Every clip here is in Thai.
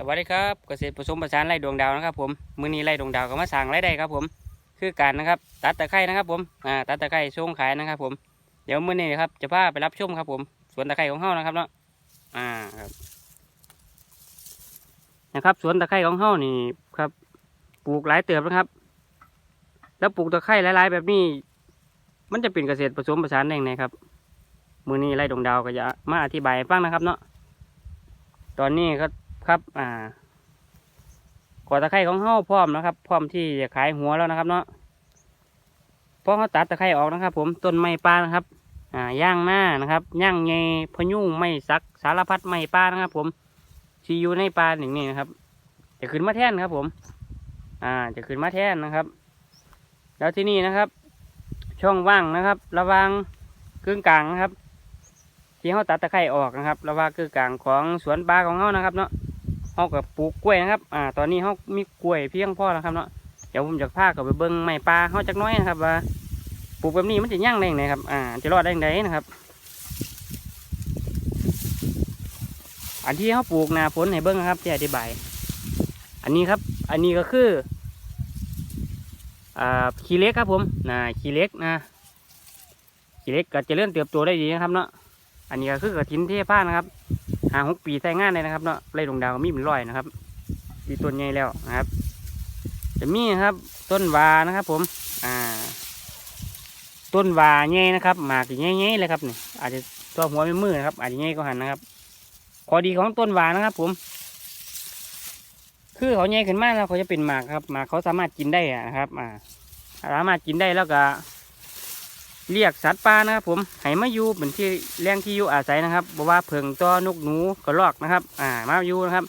สวัสดีครับเกษตรผสมผสานไร่ดวงดาวนะครับ ผมมือนี้ไร่ดวงดาวก็มาสั่งไร่ได้ครับผมคือการนะครับตัดตะไคร้นะครับ ผมอ่าตัดตะไคร้ช่วงขายนะครับผมเดี๋ยวมือนี้ครับจะพาไปรับชมครับ ผมสวนตะไคร้ของเฮานะครับเนาะอ่าครับนะครับ สวนตะไคร้ของเฮานี่ครับปลูกหลายเติบนะครับ แล้วปลูกตะไคร้หลาย ๆ แบบนี้ มันจะเป็นเกษตรผสมผสานได้ยังไงครับมือนี้ไร่ดวงดาวก็จะมาอธิบายให้ฟังนะครับเนาะตอนนี้ครับ ครับอ่าก่อตะไคร้ของเฮาพร้อมนะครับ พร้อมที่จะขายหัวแล้วนะครับ เนาะพอเขาตัดตะไคร้ออกนะครับ ผมต้นไม้ป่านะครับ อ่าย่างหน้านะครับย่างเงยพยุงไม้สักสารพัดไม้ป่านะครับ ผมที่อยู่ในป่าหนึ่งนี่นะครับ จะขึ้นมาแท่นครับ ผม อ่า จะขึ้นมาแท่นนะครับ แล้วที่นี่นะครับ ช่องว่างนะครับ ระวางกึ่งกลางนะครับที่เขาตัดตะไคร้ออกนะครับ ระว่างกึ่งกลางของสวนปลาของเขานะครับ เนาะ เขากับปลูกกล้วยนะครับ อ่า ตอนนี้เขามีกล้วยเพียงพอแล้วครับเนาะ เดี๋ยวผมจะพากับไปเบิ้งไม้ปลาเขาจักน้อยนะครับว่าปลูกแบบนี้มันจะยั่งได้ยังไงครับ อ่า จะรอดได้ยังไงนะครับ อันที่เขาปลูกนาฝนให้เบิ้งนะครับที่อธิบาย อันนี้ครับ อันนี้ก็คือ อ่า ขี้เล็กครับผมนะขี้เล็กนะ ขี้เล็กก็จะเลื่อนเติบโตได้ดีนะครับเนาะ อันนี้ก็คือกระถินเทผ้านะครับ หาหกปีใส่งานเลยนะครับเนาะไรดวงดาวมีเป็นร้อยนะครับมีต้นใหญ่แล้วนะครับ จะมีนะครับ ต้นวานะครับ ผม อ่า ต้นวาใหญ่นะครับหมากใหญ่ๆเลยครับนี่อาจจะตัวหัวเป็นมือนะครับ อาจจะใหญ่ก็หันนะครับข้อดีของต้นวานะครับ ผม คือเขาใหญ่ขึ้นมากแล้วเขาจะเป็นหมากครับหมากเขาสามารถกินได้นะครับ อ่า สามารถกินได้แล้วก็ เรียกสัตว์ป่านะครับ ผมให้มาอยู่เป็นที่แรงที่อยู่อาศัยนะครับบอกว่าเพิงตัวนกหนูกระรอกนะครับ อ่ามาอยู่นะครับ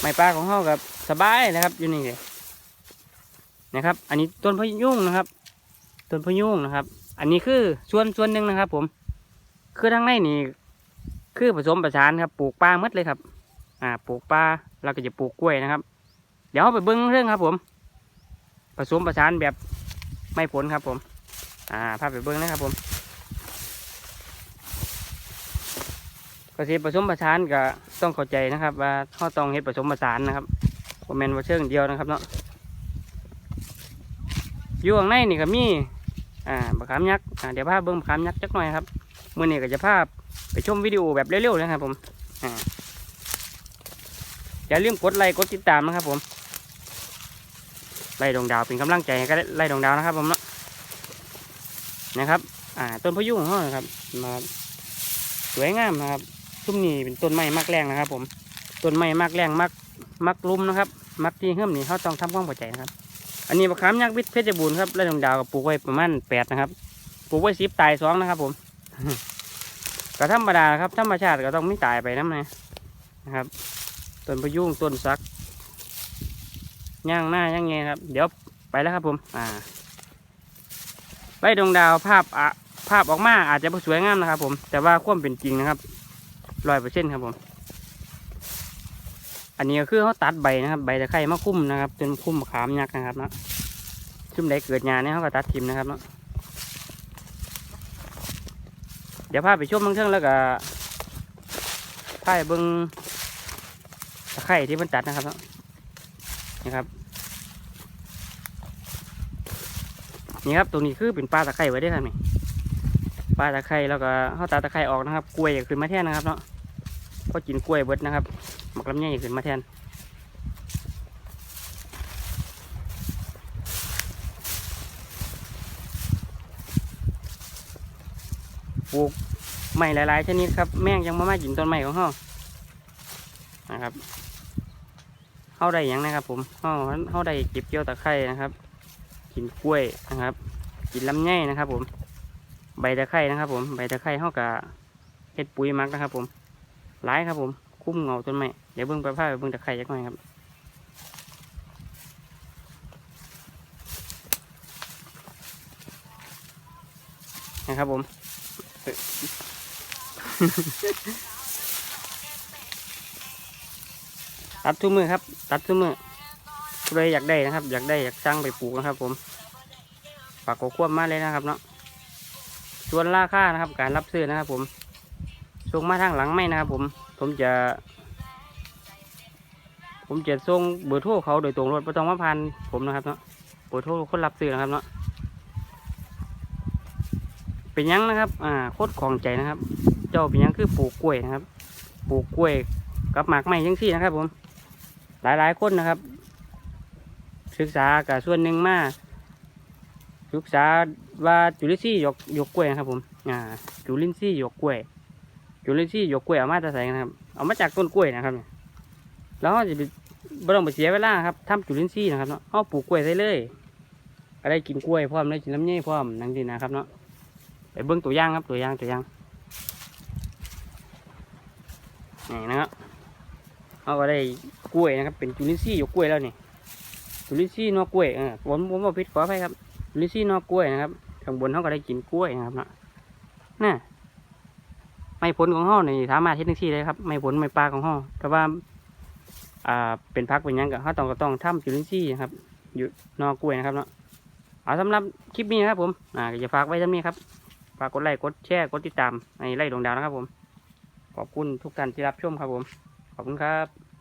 ไม้ป่าของเขากับสบายนะครับอยู่นี่เลยนะครับ อันนี้ต้นพยุงนะครับต้นพยุงนะครับ อันนี้คือส่วนส่วนหนึ่งนะครับ ผม คือทางในนี่คือผสมประสานครับปลูกปลาหมดเลยครับ อ่า ปลูกปลาแล้วก็จะปลูกกล้วยนะครับ เดี๋ยวเราไปเบิ้งเรื่องครับ ผม ผสมประสานแบบ ไม่ผลครับผม อ่าภาพไปเบิ้งนะครับผมเกษตรผสมผสานก็ต้องเข้าใจนะครับ ว่าเขาต้องเฮ็ดผสมผสานนะครับคอมเมนว่าเชิงเดียวนะครับเนาะอยู่ข้างในนี่ก็มีอ่าบักขามยักษ์อ่าเดี๋ยวพาพเบิ้งบักขามยักษ์จักหน่อยครับมื่อนี้ก็จะพาพไปชมวิดีโอแบบเร็วๆนะครับผมอ่าอย่าลืมกดไลค์กดติดตามนะครับผม ไล่ดวงดาวเป็นกำลังใจก็ไล่ดวงดาวนะครับผมเนาะนะครับ อ่าต้นพะยุงของเขานะครับมาสวยงามนะครับซุ้มนี้เป็นต้นไม้มักแรงนะครับ ผมต้นไม้มักแรงมักมักลุ่มนะครับ มักที่เฮิ่มนี่เขาต้องทำความเข้าใจนะครับ อันนี้มะขามยักษ์วิทย์เพชรบูรณ์ครับไล่ดวงดาวกับปลูกไว้ประมาณแปดนะครับปลูกไว้สิบตายสองนะครับ ผมก็ธรรมดาครับธรรมชาติก็ต้องไม่ตายไปน้ำนะนะครับต้นพะยุงต้นสัก ย่างหน้าย่างไงครับ เดี๋ยวไปแล้วครับผม อ่าไล่ดวงดาวภาพอะภาพออกมาอาจจะบ่สวยงามนะครับ ผม แต่ว่าความเป็นจริงนะครับร้อยเปอร์เซ็นต์ครับผม อันนี้ก็คือเขาตัดใบนะครับ ใบตะไคร้มาคุ้มนะครับจนคุ้มขามยักษ์นะครับเนาะซึ่งใดเกิดงานเนี่ยเขาก็ตัดทิมนะครับเนาะเดี๋ยวพาไปชมเบื้องเทิงแล้วก็พาไปเบิ้งตะไคร้ที่มันตัดนะครับเนาะ นะครับนี่ครับตรงนี้คือเป็นปลาตะไคร้ไว้ได้ครับนี่ปลาตะไคร้แล้วก็เขาตาตะไคร้ออกนะครับ กล้วยอย่าขึ้นมาแทนนะครับเนาะก็กินกล้วยเบิดนะครับหมักลำไยอย่าขึ้นมาแทนปลูกไม้หลายๆชนิดครับแมงยังมามากินต้นไม้ของเขานะครับ เข้าได้ยังนะครับ ผมเข้าเข้าได้เก็บเกี่ยวตะไคร้นะครับ กินกล้วยนะครับ กินลำไยนะครับ ผม ใบตะไคร้นะครับ ผมใบตะไคร้เข้ากับเห็ดปุ๋ยมักนะครับ ผมหลายครับ ผม คุ้มเงาต้นไม้เดี๋ยวเบิ้งไปผ้าไปเบิ้งตะไคร้จักหน่อยครับนะครับผม ตัดทุกมือครับ ตัดทุกมือใครอยากได้นะครับ อยากได้อยากสร้างไปปลูกนะครับ ผมฝากขอควบมาเลยนะครับ เนาะส่วนราคานะครับ การรับซื้อนะครับ ผมส่งมาทางหลังไม่นะครับ ผม ผมจะ ผมจะส่งเบอร์โทรเขาโดยตรงรถประต้องมาพันผมนะครับเนาะเบอร์โทรคนรับซื้อนะครับเนาะเป็นยังนะครับ อ่า โคตรของใจนะครับ เจ้าเป็นยังคือปลูกกล้วยนะครับ ปลูกกล้วยกับหมากไม้ยังซี่นะครับผม หลายๆคนนะครับ ศึกษากับส่วนหนึ่งมาศึกษาว่าจุลินทรีย์หยกหยกกล้วยครับผมอ่าจุลินทรีย์หยกกล้วย จุลินทรีย์หยกกล้วยเอามาจากไหนนะครับ เอามาจากต้นกล้วยนะครับเนี่ยแล้วจะไปบ่ต้องไปเสียเวลาครับทำจุลินทรีย์นะครับเนาะเอาปลูกกล้วยได้เลยอะไรกินกล้วยพร้อมได้กินลำไยพร้อมนั่นสินะครับเนาะไปเบิ้งตัวย่างครับตัวย่างตัวย่างนี่นะครับ เอาก็ได้กล้วยนะครับ เป็นจุลินทรีย์หยกกล้วยแล้วนี่จุลินทรีย์นอกกล้วยเออผมผมบอกผิดขออภัยครับจุลินทรีย์นอกกล้วยนะครับข้างบนเขาก็ได้กินกล้วยนะครับเนาะน่ะไม่ผลของห้อนี่สามารถเฮ็ดทั้งที่เลยครับ ไม่ผลไม่ปลาของห้อแต่ว่าอ่าเป็นพักเป็นยังกับเขาต้องก็ต้องทำจุลินทรีย์นะครับ อยู่นอกกล้วยนะครับเนาะเอาสำหรับคลิปนี้นะครับผมอ่าจะฝากไว้ท่านี้ครับฝากกดไลค์กดแชร์กดติดตามในไล่ดวงดาวนะครับผม ขอบคุณทุกท่านที่รับชมครับผม ขอบคุณครับ